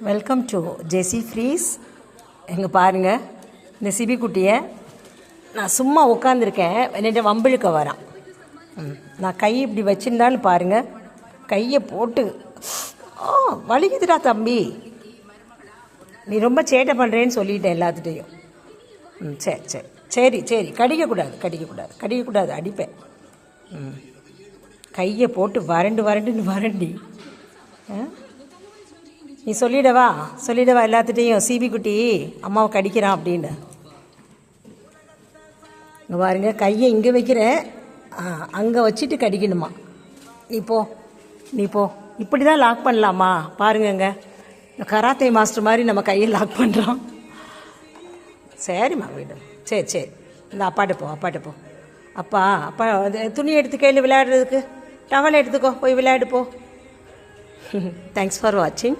Welcome to Jesi freeze எங்கே பாருங்கள் இந்த சிபி குட்டியை. நான் சும்மா உட்காந்துருக்கேன் என்னிட்ட வம்பிழுக்க வரான். ம், நான் கை இப்படி வச்சிருந்தாலும் பாருங்கள் கையை போட்டு ஆ வலிக்குதுடா தம்பி. நீ ரொம்ப சேட்டை பண்ணுறேன்னு சொல்லிட்டேன் எல்லாத்துட்டையும். ம் சரி சரி சரி சரி கடிக்கக்கூடாது கடிக்கக்கூடாது கடிக்கக்கூடாது அடிப்பேன். ம் கையை போட்டு வறண்டு வறண்டுன்னு வறண்டி. ஆ? நீ சொல்லிடவா? சொல்லிடவா எல்லாத்துட்டையும்? சிபி குட்டி அம்மாவை கடிக்கிறான் அப்படின்னு. இங்கே பாருங்க கையை இங்கே வைக்கிறேன் அங்கே வச்சுட்டு கடிக்கணுமா? நீ போ நீ போ. இப்படி தான் லாக் பண்ணலாமா பாருங்கங்க இந்த கராத்தே மாஸ்டர் மாதிரி நம்ம கையை லாக் பண்ணுறோம் சரிம்மா வீடு. சரி சரி. இந்த அப்பாட்ட போ அப்பாட்ட போ. அப்பா அப்பா அது துணி எடுத்து கையில் விளையாடுறதுக்கு டவல் எடுத்துக்கோ போய் விளையாடு போ. தேங்க்ஸ் ஃபார் வாட்சிங்